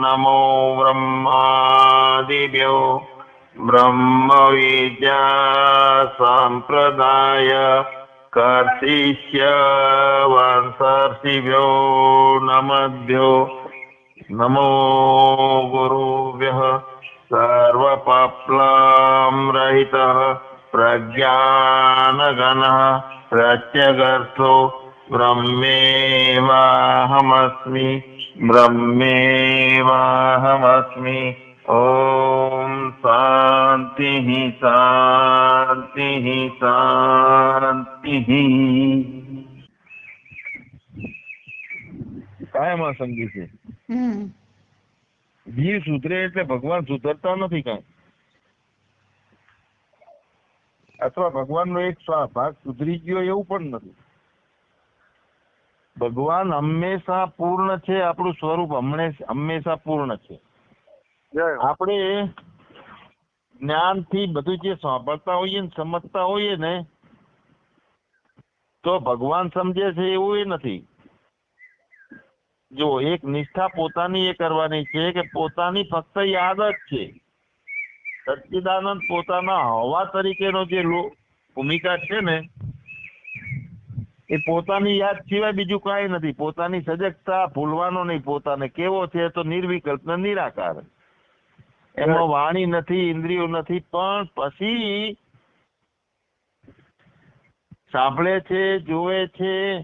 નમો બ્રહ્માદિભ્યો બ્રહ્મ વિદ્યા સંપ્રદાય કર્તિષ્ય વંશર્ષિભ્યો નમદ્ભ્યો નમો ગુરુભ્યઃ સર્વપાપ્લાં ब्रह्मेवाहमस्मि બ્રહ્મેવાહમસ્મિ ॐ शान्तिः शान्तिः शान्तिः। કાયમાં સમજી છે જીવ સુધરે એટલે ભગવાન સુધરતા નથી કાંઈ. અથવા ભગવાનનો એક ભાગ સુધરી ગયો એવું પણ નથી. ભગવાન હંમેશા પૂર્ણ છે આપણું સ્વરૂપ હંમેશા પૂર્ણ છે. આપણે જ્ઞાનથી બધું જે સાંભળતા હોઈએ ને સમજતા હોઈએ ને તો ભગવાન સમજે છે એવું એ નથી. જો એક નિષ્ઠા પોતાની એ કરવાની છે કે પોતાની ફક્ત યાદ જ છે. સચ્ચિદાનંદ પોતાના હવા તરીકેનો જે ભૂમિકા છે ને એ પોતાની યાદ સિવાય બીજું કાંઈ નથી. પોતાની સજગતા ભૂલવાનો નહીં પોતાને. કેવો છે તો નિર્વિકલ્પ નિરાકાર. એમાં વાણી નથી, ઇન્દ્રિયો નથી, પણ પછી સાંભળે છે જોવે છે,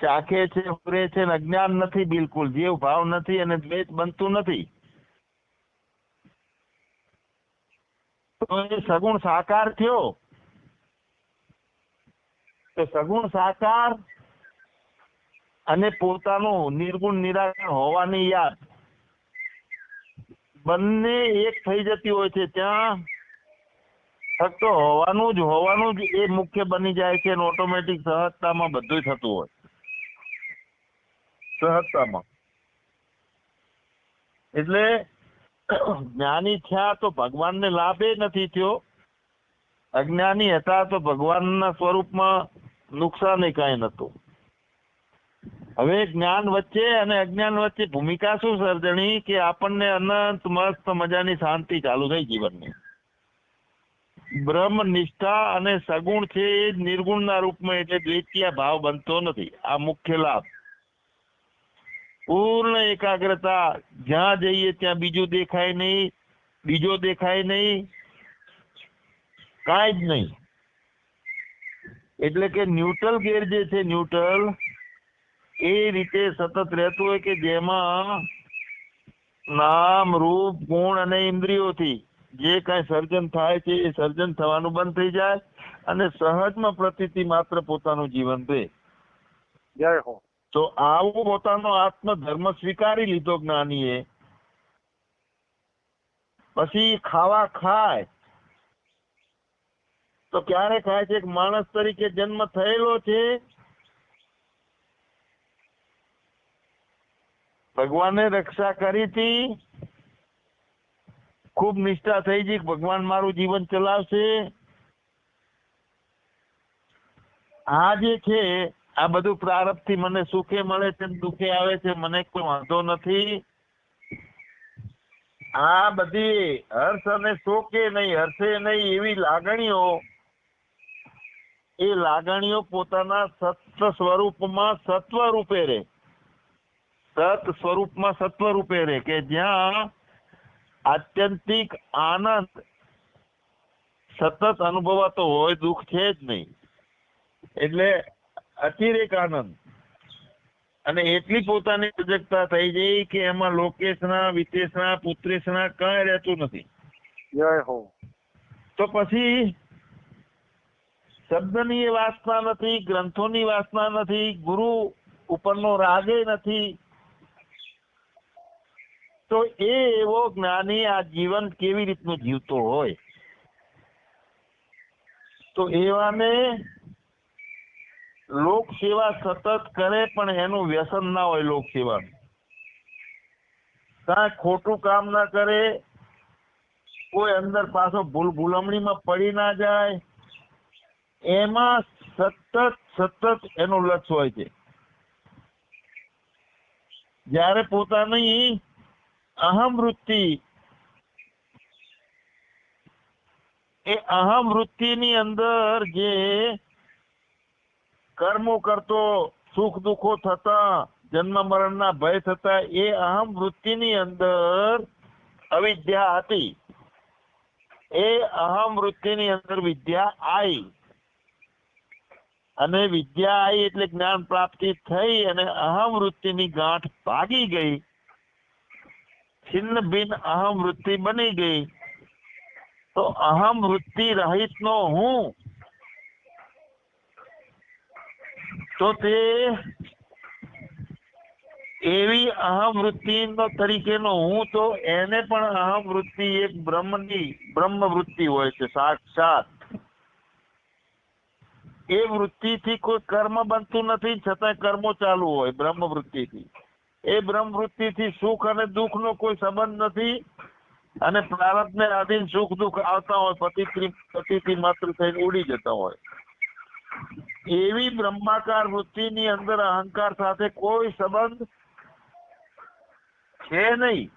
ચાખે છે, ઉરે છે અજ્ઞાન નથી બિલકુલ. જીવ ભાવ નથી અને દ્વેષ બનતું નથી. તો એ સગુણ સાકાર થયો. તો સગુણ સાકાર અને પોતાનું નિર્ગુણ નિરાકરણ હોવાની યાદ. બંને એક થઈ જતી હોય છે. ત્યાં ફક્ત હોવાનું જ હોવાનું જ એ મુખ્ય બની જાય છે ઓટોમેટિક સહજતામાં બધું થતું હોય. સહજતામાં. એટલે જ્ઞાની થયા તો ભગવાનને લાભે નથી થયો. અજ્ઞાની હતા તો ભગવાનના સ્વરૂપમાં નુકસાન કાંઈ નતું હવે જ્ઞાન વચ્ચે અને અજ્ઞાન વચ્ચે ભૂમિકા શું, સર્જણી? કે આપણને અનંત મસ્ત મજાની શાંતિ ચાલુ થઈ જીવનની. બ્રહ્મ નિષ્ઠા અને સગુણ છે એ નિર્ગુણના રૂપમાં એટલે દ્વિતીય ભાવ બનતો નથી. આ મુખ્ય લાભ. પૂર્ણ એકાગ્રતા. જ્યાં જઈએ ત્યાં બીજું દેખાય નહીં, બીજો દેખાય નહીં. કાંઈ જ નહીં. એટલે કે ન્યુટ્રલ ગેર જે છે ન્યુટ્રલ એ રીતે સતત રહેતું હોય કે જેમાં નામ રૂપ ગુણ અને ઇન્દ્રિયોથી જે કાંઈ સર્જન થાય છે એ સર્જન થવાનું બંધ થઈ જાય અને સહજમાં પ્રતિતિ માત્ર પોતાનું જીવન રહે જય હો. તો આવો પોતાનો આત્મ ધર્મ સ્વીકારી લીધો જ્ઞાનીએ. પછી ખાવા ખાય. તો ક્યારે થાય છે માણસ તરીકે જન્મ થયેલો છે? ભગવાને રક્ષા કરી હતી. ખૂબ નિષ્ઠા થઈ ગઈ ભગવાન મારું જીવન ચલાવશે. આ જે છે, આ બધું પ્રારબ્ધથી મને સુખે મળે છે દુખે આવે છે, મને કોઈ વાંધો નથી. આ બધી હર્ષ અને શોકે નહીં, હર્ષે નહીં એવી લાગણીઓ એ લાગણીઓ પોતાના સત્વ સ્વરૂપમાં સત્વ રૂપે રહે. સત સ્વરૂપમાં સત્વ રૂપે રહે કે જ્યાં આત્યંતિક આનંદ સતત અનુભવાતો હોય દુઃખ છે જ નહીં. એટલે અતિરેક આનંદ. અને એટલી પોતાની સજગતા થઈ ગઈ કે એમાં લોકેશના વિતેશના પુત્રેશના કઈ રહેતું નથી. જય હો. તો પછી શબ્દની વાસના નથી, ગ્રંથોની વાસના નથી, ગુરુ ઉપરનો રાગે નથી. તો એ એવો જ્ઞાની આ જીવન કેવી રીતનું જીવતો હોય? તો એવાને લોક સેવા સતત કરે પણ એનું વ્યસન ના હોય લોક સેવાનું. કાંઈ ખોટું કામ ના કરે, કોઈ અંદર પાછો ભૂલ ભૂલમણીમાં પડી ના જાય એમાં સતત સતત એનું લક્ષ હોય છે. જ્યારે પોતાની અહમ વૃત્તિ એ અહમ વૃત્તિની અંદર જે કર્મો કરતો, સુખ દુઃખો થતા, જન્મ મરણના ભય થતા, એ અહમ વૃત્તિની અંદર અવિદ્યા હતી. એ અહમ વૃત્તિની અંદર વિદ્યા આવી અને વિદ્યા આવી એટલે જ્ઞાન પ્રાપ્તિ થઈ અને અહમ વૃત્તિની ગાંઠ ભાગી ગઈ. છિન્ન ભિન્ન અહમ વૃત્તિ બની ગઈ. તો અહમ વૃત્તિ રહિત નો હું? તો તે એવી અહમ વૃત્તિ તરીકેનો હું, તો એને પણ અહમ વૃત્તિ એક બ્રહ્મની બ્રહ્મ વૃત્તિ હોય છે, સાક્ષાત. એ વૃત્તિથી કોઈ કર્મ બનતું નથી છતાં કર્મો ચાલુ હોય બ્રહ્મ વૃત્તિથી. એ બ્રહ્મ વૃત્તિથી સુખ અને દુઃખનો કોઈ સંબંધ નથી અને પ્રારબ્ધને આધીન સુખ દુઃખ આવતા હોય પતિથી પતિથી માત્ર થઈને ઉડી જતા હોય. એવી બ્રહ્માકાર વૃત્તિની અંદર અહંકાર સાથે કોઈ સંબંધ છે નહીં.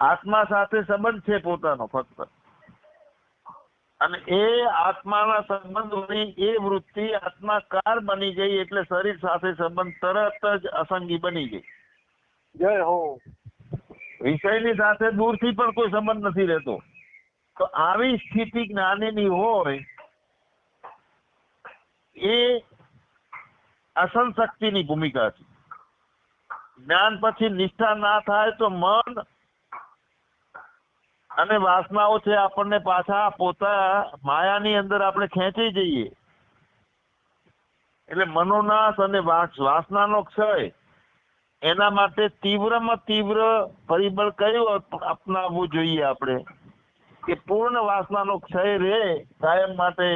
આત્મા સાથે સંબંધ છે પોતાનો, ફક્ત. અને એ આત્માના સંબંધોની એ વૃત્તિ આત્માકાર બની ગઈ એટલે શરીર સાથે સંબંધ તરત જ અસંગી બની ગઈ. જય હો. વિષયની સાથે દૂરથી પણ કોઈ સંબંધ નથી રહેતો. તો આવી સ્થિતિ જ્ઞાનીની હોય એ અસલ શક્તિની ભૂમિકા છે. જ્ઞાન પછી નિષ્ઠા ના થાય તો મન અને વાસનાઓ છે આપણને પાછા પોતા માયાની અંદર આપણે ખેંચી જઈએ. એટલે મનોનાશ અને વાસનાનો ક્ષય એના માટે તીવ્રમાં તીવ્ર પરિબળ કયું અપનાવવું જોઈએ આપણે? કે પૂર્ણ વાસનાનો ક્ષય રહે કાયમ માટે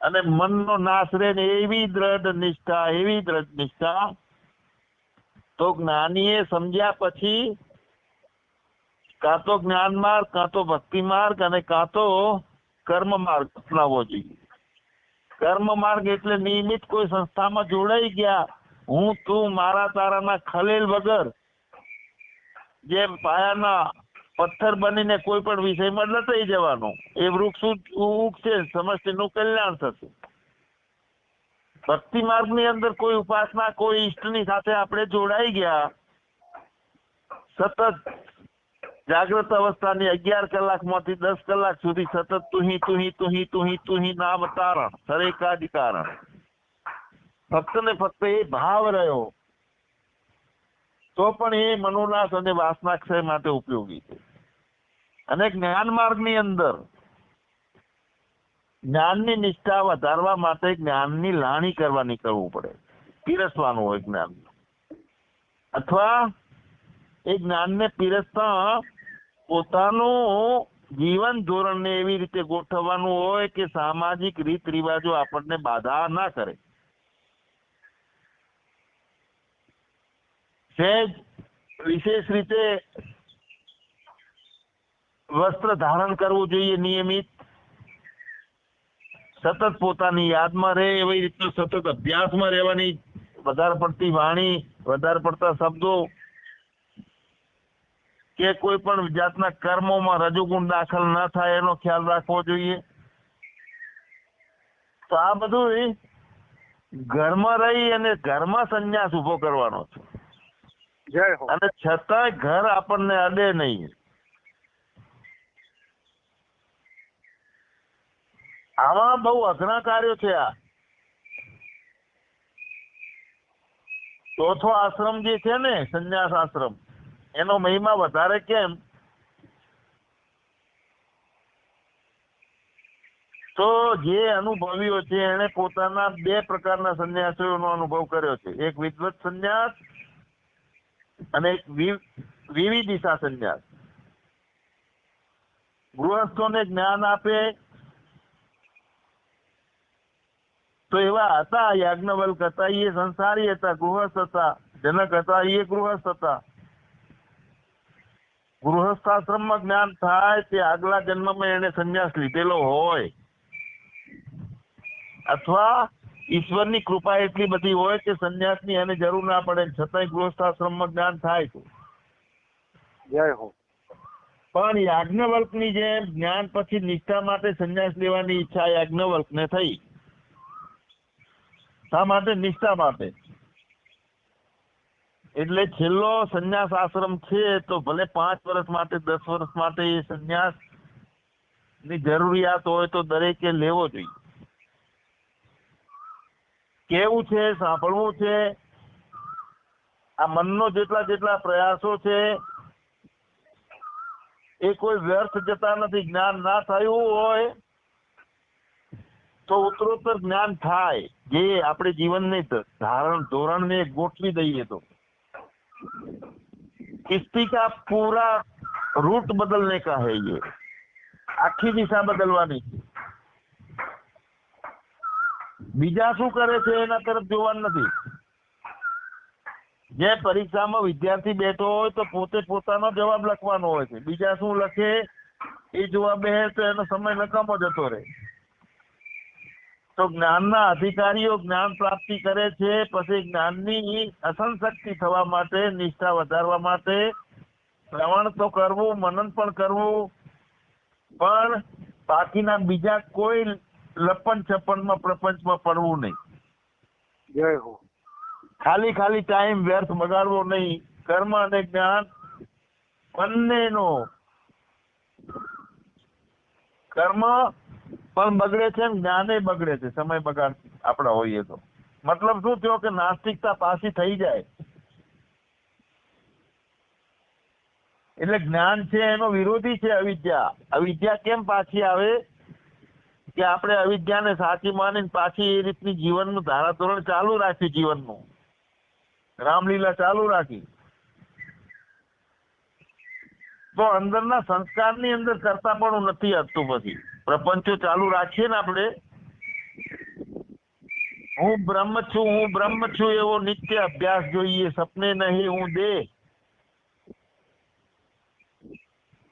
અને મનનો નાશ રહે ને એવી દ્રઢ નિષ્ઠા, એવી દ્રઢ નિષ્ઠા તો જ્ઞાનીએ સમજ્યા પછી કાં તો જ્ઞાન માર્ગ, કાં તો ભક્તિ માર્ગ અને કાં તો કર્મ માર્ગ અપનાવવો જોઈએ. કર્મ માર્ગ એટલે નિયમિત કોઈ સંસ્થામાં જોડાઈ ગયા, હું, તું, મારા તારાના ખલેલ વગર જે પાયાના પથ્થર બનીને કોઈ પણ વિષયમાં લટાઈ જવાનું, એ વૃક્ષ ઉગ- ઉગશે સમષ્ટિનું કલ્યાણ થશે. ભક્તિ માર્ગની અંદર કોઈ ઉપાસના, કોઈ ઈષ્ટની સાથે આપણે જોડાઈ ગયા, સતત જાગ્રત અવસ્થાની અગિયાર કલાકમાંથી દસ કલાક સુધી સતત તુહી તુહી તુહી તુહી તુહી, નામ તારણ, સરેકાધિકારણ. ફક્ત ને ફક્ત એ ભાવ રહ્યો, તો પણ એ મનોનાશ અને વાસનાક્ષય માટે ઉપયોગી છે. અને જ્ઞાન માર્ગની અંદર, જ્ઞાનની નિષ્ઠા વધારવા માટે જ્ઞાનની લાણી કરવાની કરવું પડે. પીરસવાનું હોય જ્ઞાન અથવા એ જ્ઞાનને પીરસતા પોતાનું જીવન ધોરણને એવી રીતે ગોઠવવાનું હોય કે સામાજિક રીત રિવાજો આપણને બાધા ના કરે. સહેજ વિશેષ રીતે વસ્ત્ર ધારણ કરવું જોઈએ નિયમિત. સતત પોતાની યાદમાં રહે એવી રીતનો સતત અભ્યાસમાં રહેવાની. વધારે પડતી વાણી, વધારે પડતા શબ્દો કે કોઈ પણ જાતના કર્મોમાં રજોગુણ દાખલ ન થાય એનો ખ્યાલ રાખવો જોઈએ. તો આ બધું ઘરમાં રહી અને ઘરમાં સંન્યાસ ઊભો કરવાનો છે. અને છતાંય ઘર આપણને અડે નહીં. આમાં બહુ અઘરા કાર્યો છે આ. ચોથો આશ્રમ જે છે ને સંન્યાસ આશ્રમ. એનો મહિમા વધારે કેમ? તો જે અનુભવીઓ છે એને પોતાના બે પ્રકારના સંન્યાસીઓનો અનુભવ કર્યો છે. એક વિદવત સંન્યાસ અને એક વિવિદિશા સંન્યાસ. ગૃહસ્થોને જ્ઞાન આપે તો એવા હતા યાજ્ઞવલ્ક હતા એ સંસારી હતા, ગૃહસ્થ હતા, જનક હતા એ ગૃહસ્થ હતા. ગૃહસ્થાશ્રમમાં જ્ઞાન થાય તે આગલા જન્મમાં એને સંન્યાસ લીધેલો હોય. અથવા ઈશ્વરની કૃપા એટલી બધી હોય કે સંન્યાસની એને જરૂર ના પડે છતાંય ગૃહસ્થાશ્રમમાં જ્ઞાન થાય છે. જય હો. પણ યાજ્ઞવલ્કની જેમ જ્ઞાન પછી નિષ્ઠા માટે સંન્યાસ લેવાની ઈચ્છા યાજ્ઞવલ્કને થઈ. શા માટે? નિષ્ઠા માટે. એટલે છેલ્લો સંન્યાસ આશ્રમ છે તો ભલે પાંચ વર્ષ માટે, દસ વર્ષ માટે એ સંન્યાસની જરૂરિયાત હોય તો દરેકે લેવો જોઈએ. કેવું છે, સાંભળવું છે, આ મનનો જેટલા જેટલા પ્રયાસો છે, એ કોઈ વ્યર્થ જતા નથી. જ્ઞાન ના થયું હોય તો ઉત્તરોત્તર જ્ઞાન થાય. જે આપણે જીવનને ધારણ, ધોરણને ગોઠવી દઈએ તો. किस्ती का पूरा रूट बदलने का है ये આખી દિશા બદલવાની છે બીજા શું કરે છે એના તરફ જોવાનું નથી જે પરીક્ષામાં વિદ્યાર્થી બેઠો હોય તો પોતે પોતાનો જવાબ લખવાનો હોય છે બીજા શું લખે એ જોવા બે તો એનો સમય નકામો જતો રહે તો જ્ઞાનના અધિકારીઓ જ્ઞાન પ્રાપ્તિ કરે છે પછી જ્ઞાનની અસંશક્તિ થવા માટે નિષ્ઠા વધારવા માટે શ્રવણ તો કરવું મનન પણ કરવું પણ બાકીના બીજા કોઈ લપન છપનમાં પ્રપંચમાં પડવું નહીં. જય હો. ખાલી ખાલી ટાઈમ વ્યર્થ બગાડવો નહીં. કર્મ અને જ્ઞાન બંનેનો કર્મ પણ બગડે છે જ્ઞાને બગડે છે, સમય બગાડ આપણા હોઈએ તો. મતલબ શું થયો કે નાસ્તિકતા પાછી થઈ જાય? એટલે જ્ઞાન છે, એનો વિરોધી છે અવિદ્યા. અવિદ્યા કેમ પાછી આવે? કે આપણે અવિદ્યાને સાચી માની પાછી એ રીતની જીવનનું ધારાધોરણ ચાલુ રાખ્યું જીવનનું. રામલીલા ચાલુ રાખી. તો અંદરના સંસ્કારની અંદર કરતા પણ નથી હતું પછી. પ્રપંચો ચાલુ રાખીએ ને આપણે. હું બ્રહ્મ છું, હું બ્રહ્મ છું એવો નિત્ય અભ્યાસ જોઈએ, સપને નહીં, હું દે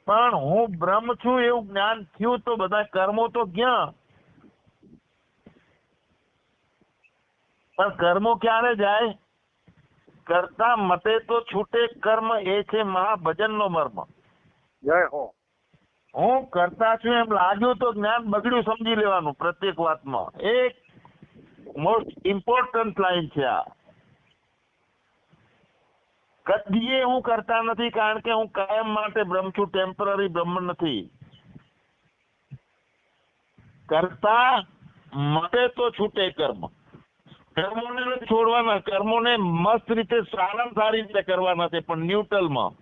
પણ હું બ્રહ્મ છું એવું જ્ઞાન થયું તો બધા કર્મો તો ક્યાં? પણ કર્મો ક્યારે જાય? કરતા મતે તો છૂટે, કર્મ એ છે મહાભજન નો મર્મ. જય હો. હું કરતા છું એમ લાગ્યું તો જ્ઞાન બગડ્યું સમજી લેવાનું પ્રત્યેક વાતમાં. એક મોસ્ટ ઇમ્પોર્ટન્ટ લાઈન છે આ. કદીએ હું કરતા નથી કારણ કે હું કાયમ માટે બ્રહ્મ છું ટેમ્પરરી બ્રહ્મ નથી. કરતા માટે તો છૂટે કર્મ. કર્મોને છોડવાના, કર્મોને મસ્ત રીતે સારામાં સારી રીતે કરવાના છે, પણ ન્યુટ્રલમાં.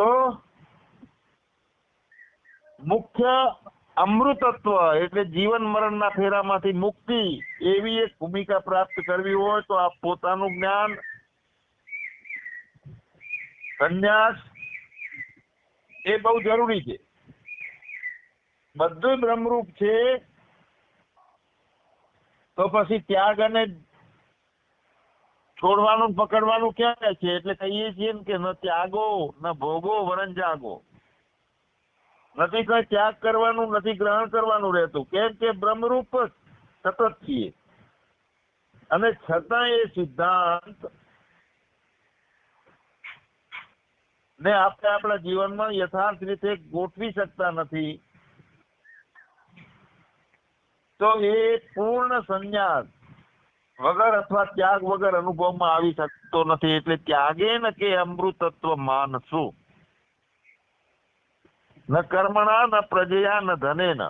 તો મુખ્ય અમૃતત્વ એટલે જીવન મરણના ફેરામાંથી મુક્તિ એવી એક ભૂમિકા પ્રાપ્ત કરવી હોય તો આ પોતાનું જ્ઞાન સંન્યાસ એ બહુ જરૂરી છે બધું બ્રહ્મરૂપ છે તો પછી ત્યાગ અને છોડવાનું, પકડવાનું ક્યાં છે. એટલે કહીએ છીએ કે ન ત્યાગો, ન ભોગો વરણ જાગો. નથી કઈ ત્યાગ કરવાનું, નથી ગ્રહણ કરવાનું રહેતું. કેમ કે બ્રહ્મરૂપ સતત છીએ. અને છતાં એ સિદ્ધાંત ને આપણે આપણા જીવનમાં યથાર્થ રીતે ગોઠવી શકતા નથી. તો એ પૂર્ણ સંન્યાસ વગર અથવા ત્યાગ વગર અનુભવમાં આવી શકતો નથી એટલે ત્યાગે ન કે અમૃતત્વ માનસુ ન કર્મણા, ન પ્રજયા, ન ધનેન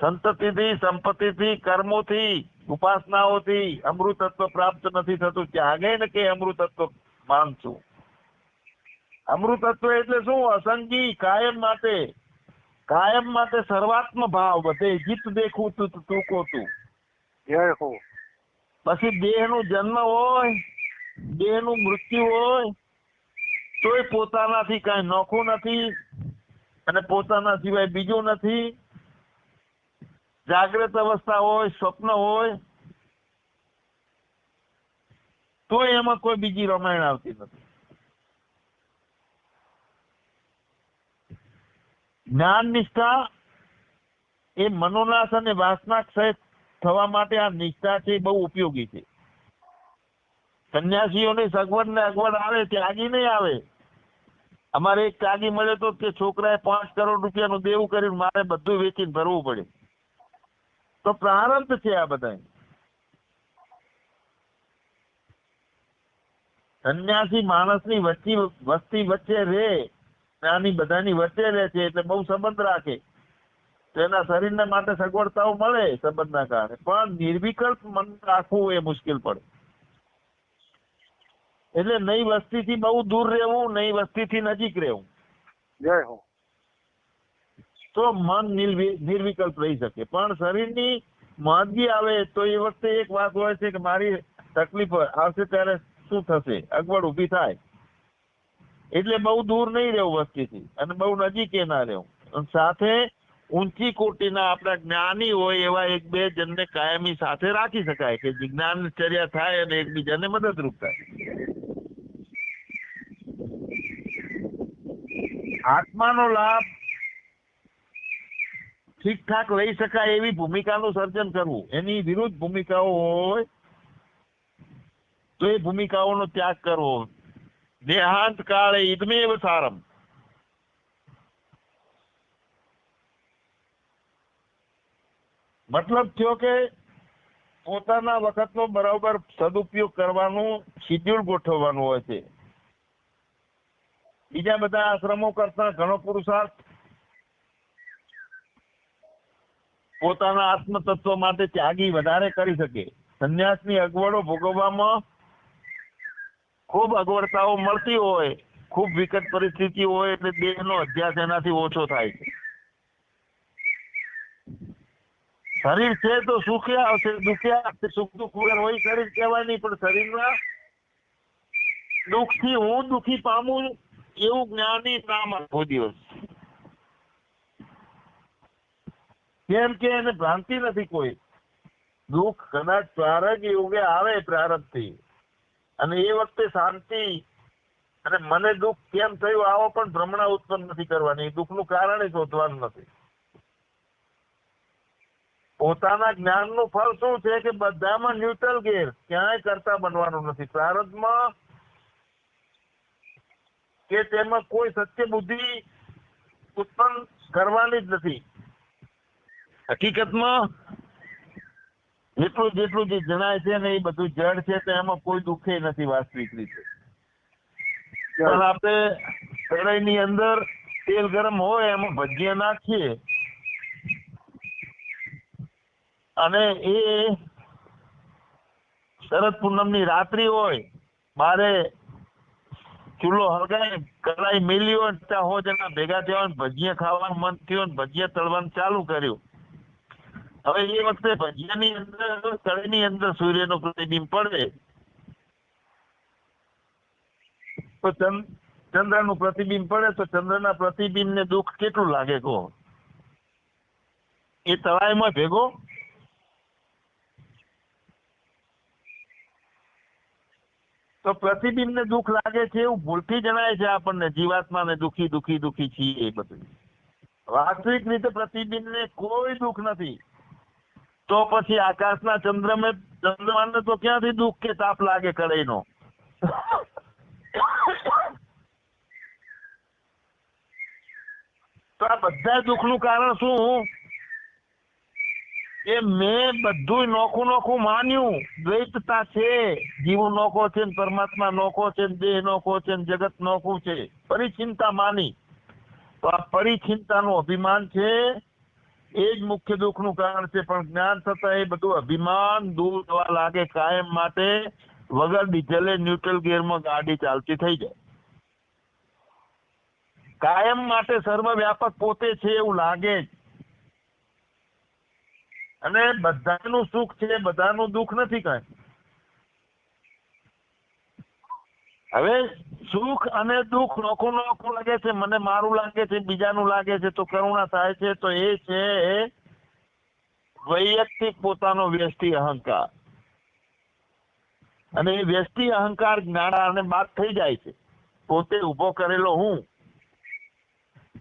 સંતતિથી, સંપત્તિથી, કર્મોથી, ઉપાસનાઓથી અમૃતત્વ પ્રાપ્ત નથી થતું. ત્યાગે ન કે અમૃતત્વ માનસુ અમૃતત્વ એટલે શું? અસંગી, કાયમ માટે. કાયમ માટે સર્વાત્મ ભાવ બધે જીત દેખું તું તું જય હો. પછી દેહનું જન્મ હોય દેહનું મૃત્યુ હોય, તોય પોતાનાથી કઈ નોખું નથી અને પોતાના સિવાય બીજું નથી. જાગ્રત અવસ્થા હોય, સ્વપ્ન હોય, તોય એમાં કોઈ બીજી રમાયણ આવતી નથી. જ્ઞાન નિષ્ઠા એ મનોનાશ અને વાસના ક્ષય થવા માટે આ નિષ્ઠા છે બહુ ઉપયોગી છે. સંન્યાસીઓની સગવડ ને અગવડ આવે, ત્યાગી નહીં આવે. અમારે એક ત્યાગી મળે તો કે છોકરાએ પાંચ કરોડ રૂપિયાનું દેવું કર્યું, મારે બધું વેચીને ભરવું પડે. તો પ્રારંભ છે આ બધા સંન્યાસી માણસની વચ્ચે વસ્તી વચ્ચે રહે આની બધાની વચ્ચે રહે છે, એટલે બહુ સંબંધ રાખે. તો એના શરીરને માટે સગવડતાઓ મળે સંબંધના કારણે. પણ નિર્વિકલ્પ મન રાખવું એ મુશ્કેલ પડે. એટલે નઈ વસ્તીથી બહુ દૂર રહેવું નઈ વસ્તીથી નજીક રહેવું. જય હો. તો મન નિર્વિકલ્પ રહી શકે. પણ શરીરની માંદગી આવે તો એ વખતે એક વાત હોય છે કે મારી તકલીફ આવશે ત્યારે શું થશે? અગવડ ઊભી થાય. એટલે બહુ દૂર નહીં રહેવું વસ્તીથી અને બહુ નજીક એ ના રહેવું. સાથે ઊંચી કોટીના આપણા જ્ઞાની હોય એવા એક બે જણને કાયમી સાથે રાખી શકાય કે જે જ્ઞાનચર્યા થાય અને એકબીજાને મદદરૂપ થાય. આત્માનો લાભ ઠીક ઠાક લઈ શકાય એવી ભૂમિકાનું સર્જન કરવું. એની વિરુદ્ધ ભૂમિકાઓ હોય તો એ ભૂમિકાઓનો ત્યાગ કરવો. દેહાંત કાળે ઇદમેવ સારમ મતલબ થયો કે પોતાના વખતનો બરાબર સદુપયોગ કરવાનું શિડ્યુલ ગોઠવવાનું હોય છે. બીજા બધા આશ્રમો કરતા ઘણો પુરુષાર્થ પોતાના આત્મ તત્વ માટે ત્યાગી વધારે કરી શકે. સંન્યાસની અગવડો ભોગવવામાં ખૂબ અગવડતાઓ મળતી હોય, ખૂબ વિકટ પરિસ્થિતિ હોય એટલે દેહનો અભ્યાસ એનાથી ઓછો થાય છે. શરીર છે તો સુખ્યા આવશે દુખ્યા સુખ દુઃખ વગર હોય શરીર કહેવાય નહીં પણ શરીરના દુઃખથી હું દુઃખી પામું એવું જ્ઞાની નામ આખો દિવસ. કેમ કે એને ભ્રાંતિ નથી કોઈ. દુઃખ કદાચ પ્રારંભ યોગે આવે પ્રારંભથી. અને એ વખતે શાંતિ અને મને દુઃખ કેમ થયું, આવો પણ ભ્રમણા ઉત્પન્ન નથી કરવાની. દુઃખનું કારણ શોધવાનું નથી. પોતાના જ્ઞાનનું ફળ શું છે કે બધામાં ન્યુટ્રલ ગેર ક્યાંય કરતા બનવાનું નથી. પ્રારબ્ધમાં કે તેમાં કોઈ સત્ય બુદ્ધિ ઉત્પન્ન કરવાની જ નથી. હકીકતમાં જેટલું જેટલું જે જણાય છે ને એ બધું જડ છે તો એમાં કોઈ દુઃખે નથી વાસ્તવિક રીતે. પણ આપણે કઢાઈની અંદર તેલ ગરમ હોય, એમાં ભજીયા નાખીએ અને એ શરદ પૂનમની રાત્રિ હોય, બારે ચૂલો હળગાય કઢાઈ મેલી હોય ત્યાં હો જણા ભેગા થયા ભજીયા ખાવાનું મન થયું ભજીયા તળવાનું ચાલુ કર્યું. હવે એ વખતે ભજીયાની અંદર કઢાઈની અંદર સૂર્યનું પ્રતિબિંબ પડે. તો ચંદ, ચંદ્રનું પ્રતિબિંબ પડે તો ચંદ્રના પ્રતિબિંબને દુઃખ કેટલું લાગે કહો? એ તળાઈમાં ભેગો તો પ્રતિબિંબને દુઃખ લાગે છે એવું ભૂલથી જણાય છે આપણને. જીવાત્માને દુઃખી દુઃખી દુઃખી છીએ બધું. વાસ્તવિક રીતે પ્રતિબિંબને કોઈ દુઃખ નથી. તો પછી આકાશના ચંદ્રમે ચંદ્રમાને તો ક્યાંથી દુઃખ કે તાપ લાગે કડાઈનો? તો આ બધા દુઃખનું કારણ શું? એ મેં બધું નોખું નોખું માન્યું. દ્વૈતતા છે. જીવ નોખો છે પરમાત્મા નોખો છે દેહ નોખો છે જગત નોખું છે. પરિચિંતા માની. તો આ પરિચિંતાનું અભિમાન છે. એ જ મુખ્ય દુઃખનું કારણ છે. પણ જ્ઞાન થતા એ બધું અભિમાન દૂર થવા લાગે કાયમ માટે. વગર ડીઝલે ન્યુટ્રલ ગિયરમાં ગાડી ચાલતી થઈ જાય. કાયમ માટે સર્વવ્યાપક પોતે છે એવું લાગે જ. અને બધાનું સુખ છે, બધાનું દુઃખ નથી કાંઈ. હવે સુખ અને દુઃખ નોખું નોખું લાગે છે, મને મારું લાગે છે, બીજાનું લાગે છે, તો કરુણા થાય છે, તો એ છે વૈયક્તિક પોતાનો વ્યષ્ટિ અહંકાર. અને એ વ્યસ્તિ અહંકાર જ્ઞાન બાદ થઈ જાય છે. પોતે ઊભો કરેલો હું.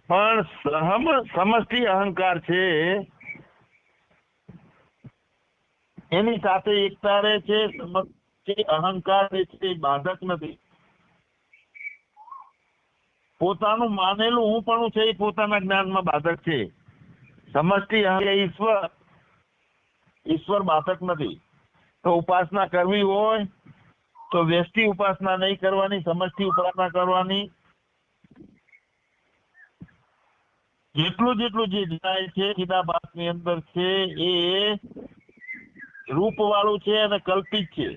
પણ સહમ સમષ્ટિ અહંકાર છે એની સાથે એકતા રહે છે અહંકાર રહે છે, એ બાધક નથી. પોતાનું માનેલું હું પણ છે, એ પોતાના જ્ઞાનમાં બાધક છે. સમષ્ટિ ઈશ્વર ઈશ્વર બાધક નથી. તો ઉપાસના કરવી હોય, તો વ્યષ્ટિ ઉપાસના નહીં કરવાની સમષ્ટિ ઉપાસના કરવાની. જેટલું જેટલું જે જાય છે ચિદાભાસની અંદર છે, એ રૂપ વાળું છે અને કલ્પિત છે.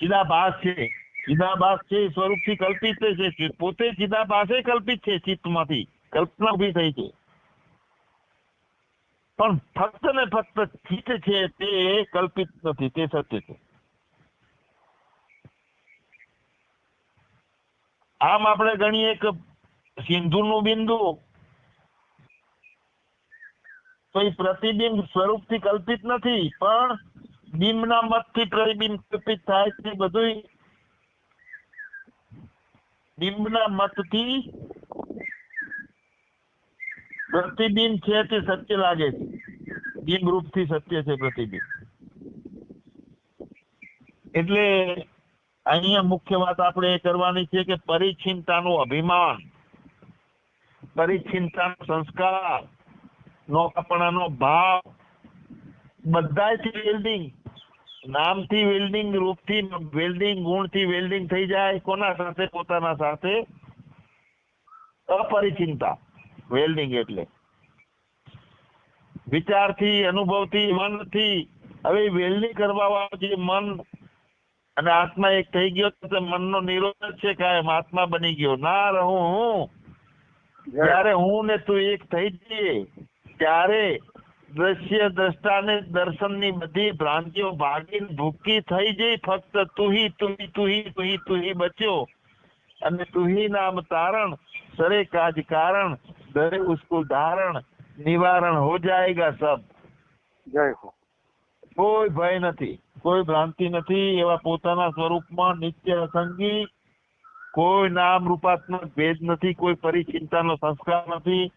ચિદાભાસ છે. ચિદાભાસ છે સ્વરૂપથી કલ્પિત છે. પોતે ચિદાભાસે કલ્પિત છે ચિત્તમાંથી. કલ્પના ઊભી થઈ છે. પણ ફક્ત ને ફક્ત ચિત્ત છે તે કલ્પિત નથી, તે સત્ય છે. આમ આપણે ગણીએ કે સિંધુનું બિંદુ તો એ પ્રતિબિંબ સ્વરૂપથી કલ્પિત નથી, પણ બિંબના મતથી પ્રતિબિંબ કલ્પિત થાય છે બધું બિંબના મતથી પ્રતિબિંબ છે તે સત્ય લાગે છે. બિંબ રૂપથી સત્ય છે પ્રતિબિંબ. એટલે અહીંયા મુખ્ય વાત આપણે એ કરવાની છે કે પરિચિંતાનું અભિમાન પરિચિંતાનો સંસ્કાર નોકપણાનો ભાવ બધાથી વેલ્ડિંગ નામથી વેલ્ડિંગ રૂપથી વેલ્ડિંગ ગુણથી વેલ્ડિંગ થઈ જાય કોના સાથે? પોતાના સાથે અપરિચિંતા. વેલ્ડિંગ એટલે વિચારથી અનુભવથી મનથી. હવે વેલ્ડિંગ કરવા વાળો જે મન અને આત્મા એક થઈ ગયો તો મનનો નિરોધ છે કાયમ આત્મા બની ગયો. ના રહું હું. જ્યારે હું ને તું એક થઈ જઈએ ત્યારે દ્રશ્ય દ્રષ્ટાને દર્શનની બધી ભ્રાંતિઓ ભાગીને ભૂકી થઈ જઈ ફક્ત તુહી તુહી તુહી તુહી તુહી બચ્યો. અને તુહી નામ તારણ સરે કાજ કારણ દરે ઉસકો ધારણ નિવારણ હો જાયગા સબ. જય હો. કોઈ ભય નથી કોઈ ભ્રાંતિ નથી એવા પોતાના સ્વરૂપમાં નિત્ય અસંગી કોઈ નામ રૂપાત્મક ભેદ નથી કોઈ પરિચિંતાનો સંસ્કાર નથી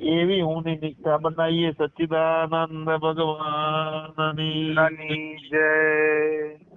એવી હું નિષ્ઠા બનાવીએ સચ્ચિદાનંદ ભગવાનની. નાની જય.